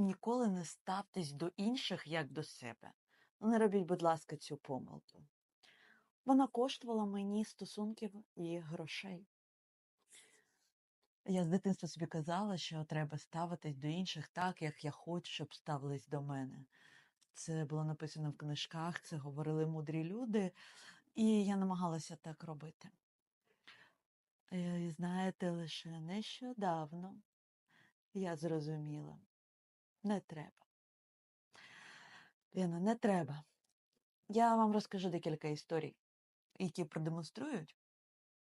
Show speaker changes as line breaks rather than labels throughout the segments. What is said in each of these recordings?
Ніколи не ставтесь до інших як до себе. Не робіть, будь ласка, цю помилку. Вона коштувала мені стосунків і грошей. Я з дитинства собі казала, що треба ставитись до інших так, як я хочу, щоб ставились до мене. Це було написано в книжках, це говорили мудрі люди, і я намагалася так робити. Е, І знаєте, лише нещодавно я зрозуміла, не треба. Ліна, не треба. Я вам розкажу декілька історій, які продемонструють,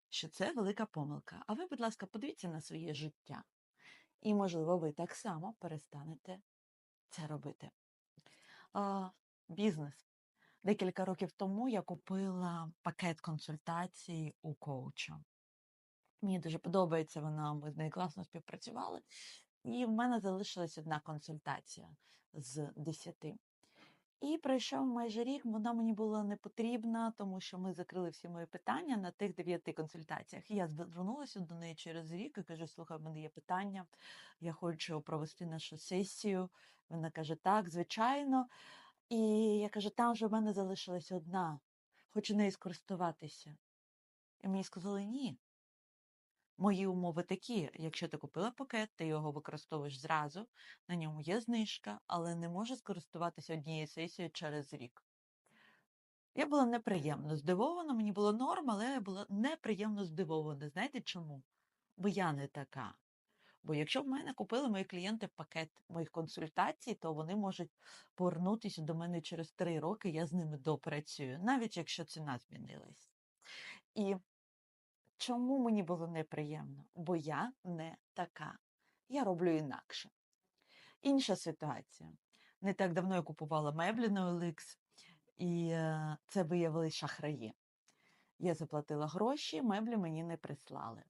що це велика помилка. А ви, будь ласка, подивіться на своє життя. І, можливо, ви так само перестанете це робити. А, бізнес. Декілька років тому я купила пакет консультацій у коуча. Мені дуже подобається вона, ми з нею класно співпрацювали. І в мене залишилась одна консультація з десяти. І пройшов майже рік, вона мені була не потрібна, тому що ми закрили всі мої питання на тих дев'яти консультаціях. І я звернулася до неї через рік і кажу: слухай, в мене є питання, я хочу провести нашу сесію. Вона каже: Так, звичайно. І я кажу, там же в мене залишилась одна, хочу нею скористуватися. І мені сказали ні. Мої умови такі: якщо ти купила пакет, ти його використовуєш зразу, на ньому є знижка, але не можеш скористуватися однією сесією через рік. Я була неприємно здивована, мені було норм, але я була неприємно здивована. Знаєте чому? Бо я не така. Бо якщо в мене купили мої клієнти пакет моїх консультацій, то вони можуть повернутися до мене через три роки, я з ними допрацюю, навіть якщо ціна змінилась. І чому мені було неприємно? Бо я не така. Я роблю інакше. Інша ситуація. Не так давно я купувала меблі на OLX, і е, це виявилися шахраї. Я заплатила гроші, меблі мені не прислали.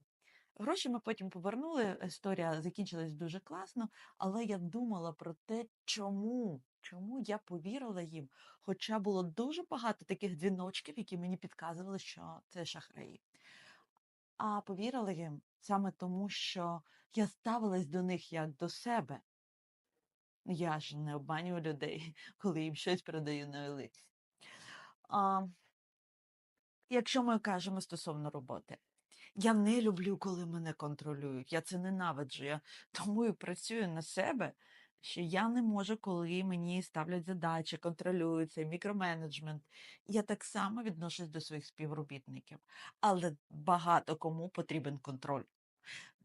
Гроші ми потім повернули, історія закінчилась дуже класно, але я думала про те, чому, чому я повірила їм. Хоча було дуже багато таких дзвіночків, які мені підказували, що це шахраї. А повірила їм саме тому, що я ставилась до них як до себе. Я ж не обманюю людей, коли їм щось передаю на OLX. А, якщо ми кажемо стосовно роботи, я не люблю, коли мене контролюють. Я це ненавиджу. Я тому і працюю на себе, що я не можу, коли мені ставлять задачі, контролюють цей мікроменеджмент. Я так само відношусь до своїх співробітників, але багато кому потрібен контроль.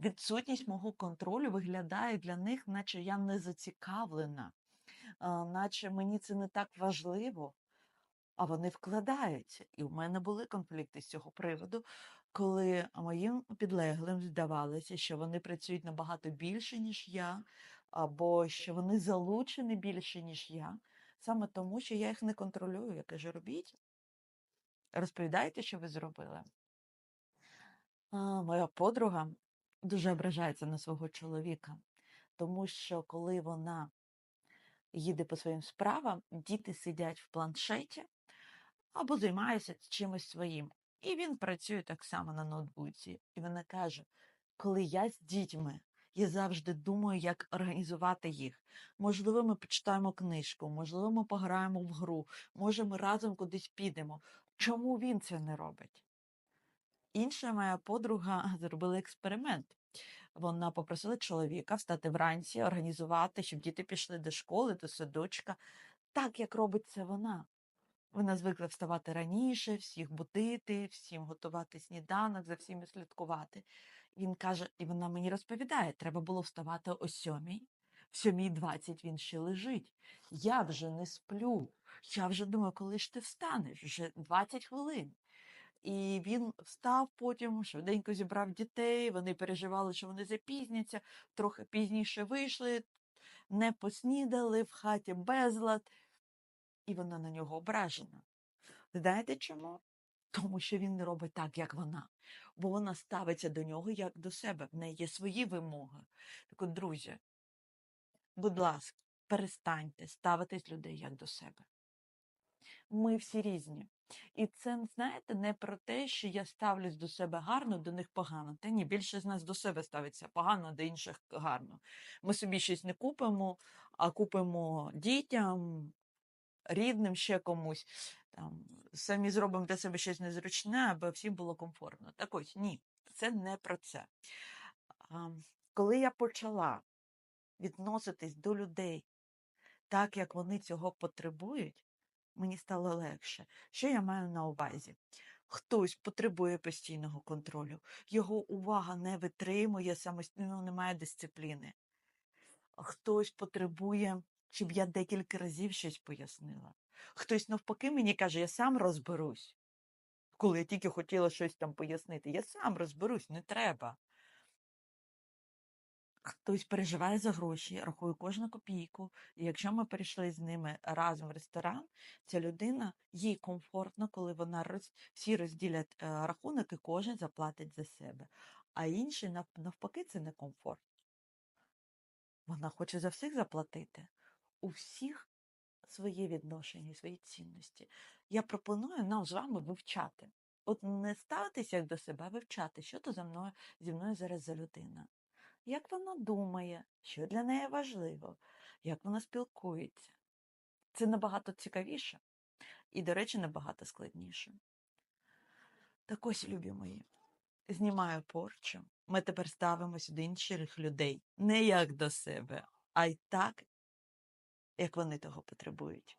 Відсутність мого контролю виглядає для них, наче я не зацікавлена, наче мені це не так важливо, а вони вкладаються. І в мене були конфлікти з цього приводу, коли моїм підлеглим здавалося, що вони працюють набагато більше, ніж я, або що вони залучені більше, ніж я, саме тому, що я їх не контролюю. Я кажу, робіть, розповідайте, що ви зробили. А, моя подруга дуже ображається на свого чоловіка, тому що коли вона їде по своїм справам, діти сидять в планшеті або займаються чимось своїм. І він працює так само на ноутбуці. І вона каже: коли я з дітьми, я завжди думаю, як організувати їх. Можливо, ми почитаємо книжку, можливо, ми пограємо в гру, може, ми разом кудись підемо. Чому він це не робить? Інша моя подруга зробила експеримент. Вона попросила чоловіка встати вранці, організувати, щоб діти пішли до школи, до садочка, так як робить це вона. Вона звикла вставати раніше, всіх будити, всім готувати сніданок, за всіми слідкувати. Він каже, і вона мені розповідає, треба було вставати о сьомій. В сьомій двадцять він ще лежить. Я вже не сплю. Я вже думаю, коли ж ти встанеш? Вже 20 хвилин. І він встав потім, швиденько зібрав дітей, вони переживали, що вони запізняться, трохи пізніше вийшли, не поснідали, в хаті безлад, і вона на нього ображена. Знаєте чому? Тому що він не робить так, як вона, бо вона ставиться до нього як до себе. В неї є свої вимоги. Так от, друзі, будь ласка, перестаньте ставитись людей як до себе. Ми всі різні. І це, знаєте, не про те, що я ставлюсь до себе гарно, до них погано. Та ні, більше з нас до себе ставиться погано, до інших гарно. Ми собі щось не купимо, а купимо дітям, рідним, ще комусь. Там, самі зробимо для себе щось незручне, аби всім було комфортно. Так ось ні, це не про це. Коли я почала відноситись до людей так, як вони цього потребують, мені стало легше. Що я маю на увазі? Хтось потребує постійного контролю, його увага не витримує самостійно, немає дисципліни. Хтось потребує, щоб я декілька разів щось пояснила. Хтось навпаки мені каже, я сам розберусь. Коли я тільки хотіла щось там пояснити, я сам розберусь, не треба. Хтось переживає за гроші, рахує кожну копійку. І якщо ми перейшли з ними разом в ресторан, ця людина їй комфортно, коли вона роз... всі розділять е, рахунок і кожен заплатить за себе. А нав- навпаки це не комфорт. Вона хоче за всіх заплатити. У всіх своє відношення, свої цінності. Я пропоную нам з вами вивчати. От не ставитися як до себе, а вивчати, що то за мною зі мною зараз за людина. Як вона думає, що для неї важливо, як вона спілкується. Це набагато цікавіше і, до речі, набагато складніше. Так ось, любі мої, знімаю порчу. Ми тепер ставимося до інших людей не як до себе, а й так, як вони того потребують.